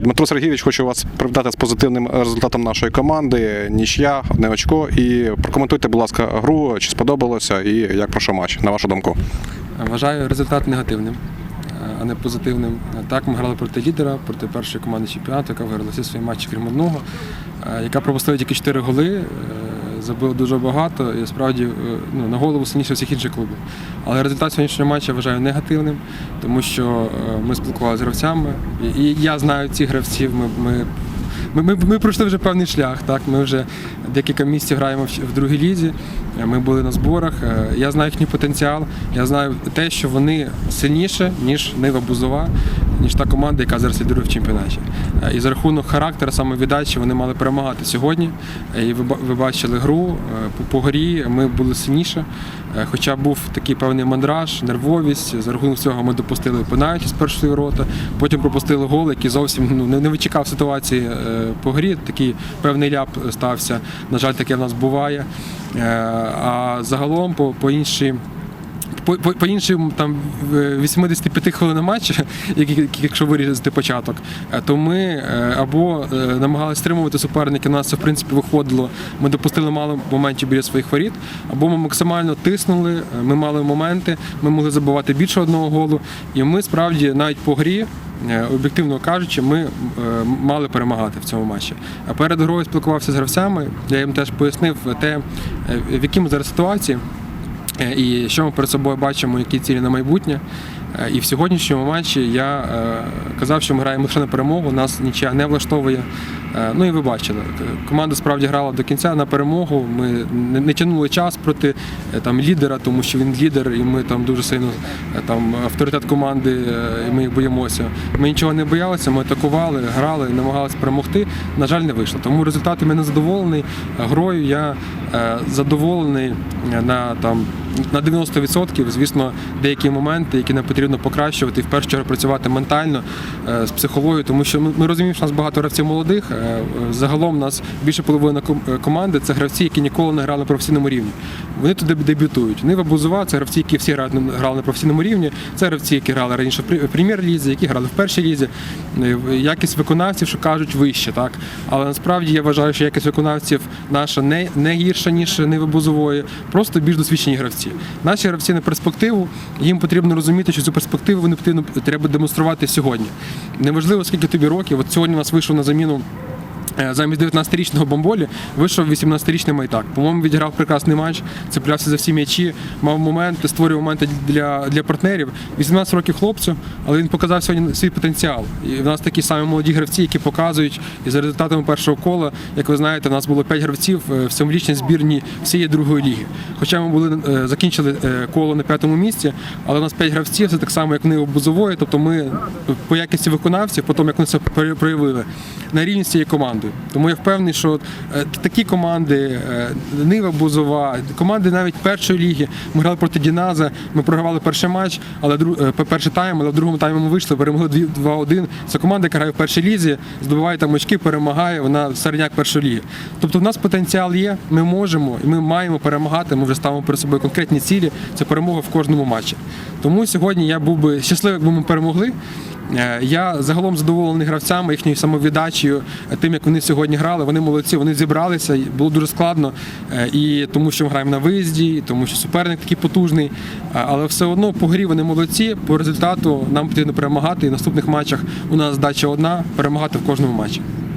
Дмитро Сергійович, хочу вас привітати з позитивним результатом нашої команди. Нічя, не очко. І прокоментуйте, будь ласка, гру, чи сподобалося і як пройшов матч, на вашу думку. Вважаю результат негативним, а не позитивним. Так, ми грали проти лідера, проти першої команди чемпіонату, яка виграла всі свої матчі, крім одного, яка пропустила тільки 4 голи, е, забила дуже багато і справді е, ну, на голову сильніше всіх інших клубів. Але результат сьогоднішнього матчу я вважаю негативним, тому що е, ми спілкувалися з гравцями, і я знаю цих гравців. Ми, ми ми, ми, ми пройшли вже певний шлях. Так? Ми вже декілька місяців граємо в, в другій лізі. Ми були на зборах. Е, Я знаю їхній потенціал. Я знаю те, що вони сильніше, ніж Нива Бузова, ніж та команда, яка зараз лідирує в чемпіонаті. Е, І за рахунок характеру, саме віддачі, вони мали перемагати сьогодні. Е, І ви, бачили гру е, по, горі. Ми були сильніше. Хоча був такий певний мандраж, нервовість. За рахунок цього ми допустили пенальті з першої рота, потім пропустили гол, який зовсім ну, не, вичекав ситуації по грі. Такий певний ляп стався. На жаль, таке в нас буває. А загалом по, по іншій. По, по, по іншим там в- 85 хвилин матчі, якщо вирізати початок, е, то ми е, або е, намагалися стримувати суперників, у нас це в принципі виходило. Ми допустили мало моментів біля своїх воріт, або ми максимально тиснули, ми мали моменти, ми могли забивати більше одного голу. І ми справді навіть по грі. Об'єктивно кажучи, ми мали перемагати в цьому матчі. А перед грою спілкувався з гравцями. Я їм теж пояснив те, в якій ми зараз ситуації. Е, І що ми перед собою бачимо, які цілі на майбутнє. Е, І в сьогоднішньому матчі я е, казав, що ми граємо лише на перемогу, нас нічия не влаштовує. Е, Ну і ви бачили, команда справді грала до кінця на перемогу. Ми не, тягнули час проти там, лідера, тому що він лідер, і ми там дуже сильно там, авторитет команди, і ми їх боїмося. Ми нічого не боялися, ми атакували, грали, намагалися перемогти. На жаль, не вийшло. Тому результатами я не задоволений. Грою я задоволений на там на 90%. Звісно, деякі моменти, які нам потрібно покращувати, і в першу чергу працювати ментально е, з психологією, тому що ми, розуміємо, що у нас багато гравців молодих. Е, Загалом у нас більше половини е, команди це гравці, які ніколи не грали на професійному рівні. Вони туди дебютують. Нива Бузова це гравці, які всі грали на професійному рівні. Це гравці, які грали раніше в прем'єр-лізі, які грали в першій лізі. Якість виконавців, що кажуть, вище, так. Але насправді я вважаю, що якість виконавців наша не, не гірша, ніж Ниви Бузової, просто більш досвідчені гравці. Наші гравці на перспективу, їм потрібно розуміти, що цю перспективу вони потрібно треба демонструвати сьогодні. Неважливо, скільки тобі років. От сьогодні у нас вийшов на заміну. Е, Замість 19-річного бомболі вийшов 18-річний майтак. По-моєму, відіграв прекрасний матч, цеплявся за всі м'ячі, мав моменти, створював моменти для, для партнерів. 18 років хлопцю, але він показав сьогодні свій потенціал. І в нас такі самі молоді гравці, які показують. І за результатами першого кола, як ви знаєте, у нас було 5 гравців е, в семирічній збірні всієї другої ліги. Хоча ми були е, закінчили коло на п'ятому місці, але у нас 5 гравців, це так само, як вони у Бузової. Тобто ми по якості виконавців, по тому, як вони це проявили, на рівні з цією командою. Тому я впевнений, що е, такі команди, е, Нива Бузова, команди навіть першої ліги. Ми грали проти Діназа, ми програвали перший матч, але е, перший тайм, але в другому таймі ми вийшли, перемогли 2-1. Це команда, яка грає в першій лізі, здобуває там очки, перемагає, вона середняк першої ліги. Тобто в нас потенціал є, ми можемо і ми маємо перемагати. Ми вже ставимо перед собою конкретні цілі. Це перемога в кожному матчі. Тому сьогодні я був би щасливий, якби ми перемогли. Я загалом задоволений гравцями, їхньою самовіддачею, тим, як вони сьогодні грали. Вони молодці, вони зібралися. Було дуже складно. е, І тому, що ми граємо на виїзді, і тому що суперник такий потужний. Е, Але все одно по грі вони молодці. По результату нам потрібно перемагати. І в наступних матчах у нас здача одна перемагати в кожному матчі.